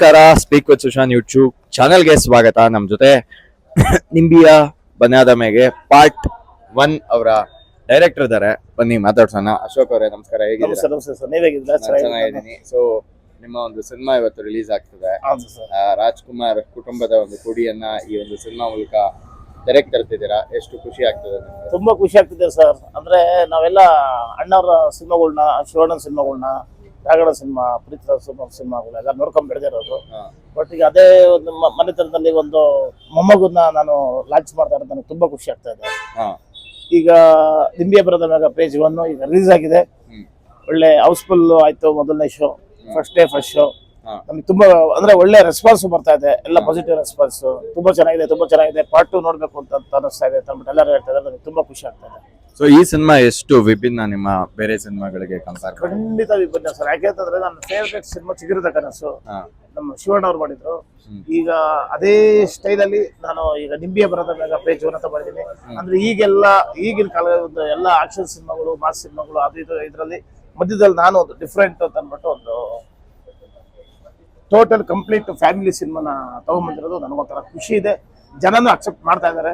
ನಮಸ್ಕಾರ speak with Sushant YouTube ಚಾನಲ್ಗೆ ಸ್ವಾಗತ. ನಮ್ಮ ಜೊತೆ ನಿಂಬಿಯ ಬನ್ಯಾದ ಮೇಲೆ ಪಾರ್ಟ್ ಒನ್ ಅವರ ಡೈರೆಕ್ಟರ್ ಇದ್ದಾರೆ. ಬನ್ನಿ ಮಾತಾಡ್ಸೋಣ. ಅಶೋಕ್ ಅವರೇ ನಮಸ್ಕಾರ. ಹೇಗಿದ್ದೀರಾ? ಚೆನ್ನಾಗಿದ್ದೀನಿ. ಸೊ ನಿಮ್ಮ ಒಂದು ಸಿನಿಮಾ ಇವತ್ತು ರಿಲೀಸ್ ಆಗ್ತದೆ. ಆ, ರಾಜ್ಕುಮಾರ್ ಕುಟುಂಬದ ಒಂದು ಕುಡಿಯನ್ನ ಈ ಒಂದು ಸಿನಿಮಾ ಮೂಲಕ ತೆರೆಗೆ ತರ್ತಿದ್ದೀರಾ? ಎಷ್ಟು ಖುಷಿ ಆಗ್ತದೆ ನಿಮ್ಗೆ? ತುಂಬಾ ಖುಷಿ ಆಗ್ತಿದೆ ಸರ್. ಅಂದ್ರೆ ನಾವೆಲ್ಲ ಅಣ್ಣವರ ಸಿನಿಮಾಗಳನ್ನ ಶಿವಣ್ಣನ ಸಿನಿಮಾಗಳನ್ನ ರಾಗಡ ಸಿನಿಮಾ ಪ್ರೀತ ಸಿನಿಮಾಗಳು ಎಲ್ಲ ನೋಡ್ಕೊಂಡ್ ಬೆಳೆದಿರೋದು ಬಟ್ ಈಗ ಅದೇ ಒಂದು ಮ- ಮನೆತನದಲ್ಲಿ ಒಂದು ಮೊಮ್ಮಗುನ ನಾನು ಲಾಂಚ್ ಮಾಡ್ತಾ ಇರೋದು ನನಗೆ ತುಂಬಾ ಖುಷಿ ಆಗ್ತಾ ಇದೆ. ಈಗ ನಿಂಬಿಯ ಬರದ ಮ್ಯಾಗ ಪೇಜ್ ಒನ್ ಈಗ ರಿಲೀಸ್ ಆಗಿದೆ. ಒಳ್ಳೆ ಹೌಸ್ಫುಲ್ ಆಯ್ತು ಮೊದಲನೇ show first day first show ಹಾ. ನಮಗೆ ತುಂಬಾ ಅಂದ್ರೆ ಒಳ್ಳೆ ರೆಸ್ಪಾನ್ಸ್ ಬರ್ತಾ ಇದೆ ಎಲ್ಲ ಪಾಸಿಟಿವ್ ರೆಸ್ಪಾನ್ಸ್ ತುಂಬಾ ಚೆನ್ನಾಗಿದೆ ತುಂಬಾ ಚೆನ್ನಾಗಿದೆ. ಪಾರ್ಟ್ ಟು ನೋಡ್ಬೇಕು ಅಂತ ಅಂತ ಅನಿಸ್ತಾ ಇದೆ ಅಂತ ಅಂದ್ಬಿಟ್ಟು ಎಲ್ಲರೂ ಹೇಳ್ತಾ ಇದ್ದಾರೆ ನನಗೆ ತುಂಬಾ ಖುಷಿ ಆಗ್ತಾ ಇದೆ. ಸೊ ಈ ಸಿನಿಮಾ ಎಷ್ಟು ವಿಭಿನ್ನ ನಿಮ್ಮ ಬೇರೆ ಸಿನಿಮಾಗಳಿಗೆ ಕಂಪೇರ್ ಖಂಡಿತ ವಿಭಿನ್ನ ಸರ್. ಯಾಕೆಂತಂದ್ರೆ ನನ್ನ ಫೇವ್ರೆಟ್ ಸಿನಿಮಾ ಚಿಗುರಿದ ಕನಸು. ನಮ್ಮ ಶಿವಣ್ಣ ಅವ್ರು ಮಾಡಿದ್ರು. ಈಗ ಅದೇ ಸ್ಟೈಲ್ ಅಲ್ಲಿ ನಾನು ಈಗ ನಿಂಬಿಯ ಬರದ ಮ್ಯಾಗ ಪೇಜ್ ಅಂತ ಮಾಡಿದ್ದೀನಿ. ಅಂದ್ರೆ ಈಗೆಲ್ಲ ಈಗಿನ ಕಾಲದ ಒಂದು ಎಲ್ಲ ಆಕ್ಷನ್ ಸಿನಿಮಾಗಳು ಮಾಸ್ ಸಿನಿಮಾಗಳು ಅದು ಇದು ಇದರಲ್ಲಿ ಮಧ್ಯದಲ್ಲಿ ನಾನು ಒಂದು ಡಿಫ್ರೆಂಟ್ ಅಂತ ಅಂದ್ಬಿಟ್ಟು ಒಂದು ಟೋಟಲ್ ಕಂಪ್ಲೀಟ್ ಫ್ಯಾಮಿಲಿ ಸಿನಿಮಾನ ತಗೊಂಡ್ಬಂದಿರೋದು ನನಗೊಂಥರ ಖುಷಿ ಇದೆ. ಜನನು ಅಕ್ಸೆಪ್ಟ್ ಮಾಡ್ತಾ ಇದ್ದಾರೆ.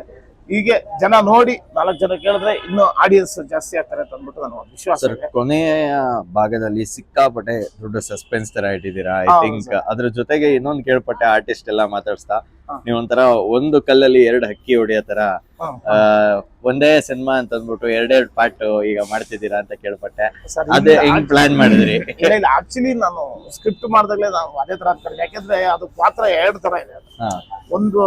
ಹೀಗೆ ಜನ ನೋಡಿ ನಾಲ್ಕು ಜನ ಕೇಳಿದ್ರೆ ಇನ್ನು ಆಡಿಯನ್ಸ್ ಜಾಸ್ತಿ ಆಗ್ತಾರೆ ಅಂತ ಅಂದ್ಬಿಟ್ಟು ನಾನು ವಿಶ್ವಾಸ ಸರ್ ಇದೆ ಕೊನೆಯ ಭಾಗದಲ್ಲಿ ಸಿಕ್ಕಾಪಟ್ಟೆ ದೊಡ್ಡ ಸಸ್ಪೆನ್ಸ್ ತರ ಇಟ್ಟಿದ್ದೀರಾ ಐ ಹೌದು ಥಿಂಕ್ sir. ಅದ್ರ ಜೊತೆಗೆ ಇನ್ನೊಂದು ಕೇಳ್ಪಟ್ಟೆ ಆರ್ಟಿಸ್ಟ್ ಎಲ್ಲ ಮಾತಾಡ್ಸ್ತಾ ಹಾ. ನೀವು ಒಂಥರ ಒಂದು ಕಲ್ಲಲ್ಲಿ ಎರಡು ಹಕ್ಕಿ ಹೊಡಿಯೋ ತರ ಹಾ, ಆ, ಒಂದೇ ಸಿನಿಮಾ ಅಂತ ಅಂದ್ಬಿಟ್ಟು ಎರಡೆರಡು ಪಾರ್ಟ್ ಈಗ ಮಾಡ್ತಿದ್ದೀರಾ ಅಂತ ಕೇಳ್ಪಟ್ಟೆ ಅದೇ ಹೆಂಗ್ ಪ್ಲಾನ್ ಮಾಡಿದ್ರಿ ಇಲ್ಲ ಇಲ್ಲ ಆಕ್ಚುಲಿ ನಾನು ಸ್ಕ್ರಿಪ್ಟ್ ಮಾಡಿದಾಗಲೇ ನಾವು ಅದೇ ತರ ಯಾಕಂದ್ರೆ ಯಾಕೆಂದ್ರೆ ಅದು ಪಾತ್ರ ಎರಡು ತರ ಇದೆ ಅದು. ಹಾ ಒಂದು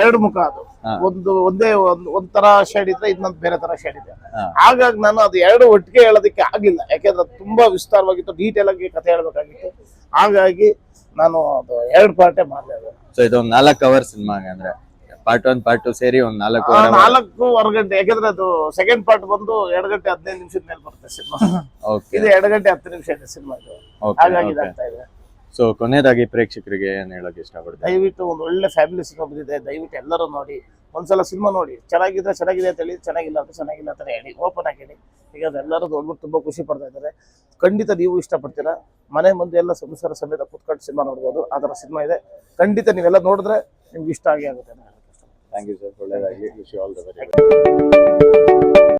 ಎರಡು ಮುಖ ಅದು. ಒಂದು ಒಂದೇ ಒಂದ್ ತರ ಶೇಡ್ ಇದ್ರೆ ಇನ್ನೊಂದು ಬೇರೆ ತರ ಶೇಡ್ ಇದೆ. ಹಾಗಾಗಿ ನಾನು ಅದು ಎರಡು ಒಟ್ಟಿಗೆ ಹೇಳೋದಕ್ಕೆ ಆಗಿಲ್ಲ. ಯಾಕೆಂದ್ರೆ ತುಂಬಾ ವಿಸ್ತಾರವಾಗಿತ್ತು ಡೀಟೇಲ್ ಆಗಿ ಕಥೆ ಹೇಳ್ಬೇಕಾಗಿತ್ತು. ಹಾಗಾಗಿ ನಾನು ಅದು ಎರಡು ಪಾರ್ಟೇ ಮಾಡಿದೆ ಸೊ ಇದೊಂದು ನಾಲ್ಕು ಅವರ್ ಸಿನಿಮಾ ಅಂದ್ರೆ ಪಾರ್ಟ್ ಒನ್ ಪಾರ್ಟ್ ಟು ಸೇರಿ ಒಂದ್ ನಾಲ್ಕು ನಾಲ್ಕೂವರೆ ಗಂಟೆ. ಯಾಕಂದ್ರೆ ಅದು ಸೆಕೆಂಡ್ ಪಾರ್ಟ್ ಬಂದು ಎರಡು ಗಂಟೆ ಹದಿನೈದು ನಿಮಿಷದ ಮೇಲೆ ಬರುತ್ತೆ ಸಿನಿಮಾ ಇದು ಎರಡು ಗಂಟೆ ಹತ್ತು ನಿಮಿಷ ಇದೆ ಸಿನಿಮಾ ಇದು. ಹಾಗಾಗಿ ಇದಾಗ್ತಾ ಇದೆ. ಸೊ ಕೊನೆಯದಾಗಿ ಪ್ರೇಕ್ಷಕರಿಗೆ ಏನ್ ಹೇಳಕ್ ಇಷ್ಟಪಡ್ತೀನಿ ದಯವಿಟ್ಟು ಒಂದು ಒಳ್ಳೆ ಫ್ಯಾಮಿಲಿ ಸಿನಿಮಾ ಬಂದಿದೆ. ದಯವಿಟ್ಟು ಎಲ್ಲರೂ ನೋಡಿ. ಒಂದ್ಸಲ ಸಿನಿಮಾ ನೋಡಿ, ಚೆನ್ನಾಗಿದ್ರೆ ಚೆನ್ನಾಗಿದೆ ಅಂತ ಹೇಳಿ, ಚೆನ್ನಾಗಿಲ್ಲ ಅಂತ ಚೆನ್ನಾಗಿಲ್ಲ ಅಂತ ಹೇಳಿ ಓಪನ್ ಆಗಿ ಹೇಳಿ. ಈಗ ಎಲ್ಲರೂ ನೋಡ್ಬಿಟ್ಟು ತುಂಬಾ ಖುಷಿ ಪಡ್ತಾ ಇದ್ದಾರೆ. ಖಂಡಿತ ನೀವು ಇಷ್ಟಪಡ್ತೀರಾ? ಮನೆ ಮುಂದೆ ಎಲ್ಲ ಸಂಸಾರ ಸಮೇತ ಕುತ್ಕೊಂಡು ಸಿನಿಮಾ ನೋಡ್ಬೋದು. ಥರ ಸಿನಿಮಾ ಇದೆ. ಖಂಡಿತ ನೀವೆಲ್ಲ ನೋಡಿದ್ರೆ ನಿಮ್ಗೆ ಇಷ್ಟ ಆಗಿ ಆಗುತ್ತೆ ಥ್ಯಾಂಕ್ ಯು ಸರ್ ಒಳ್ಳೆಯದಾಗಿ ವಿಶ್ ಆಲ್ ದ ವೆರಿ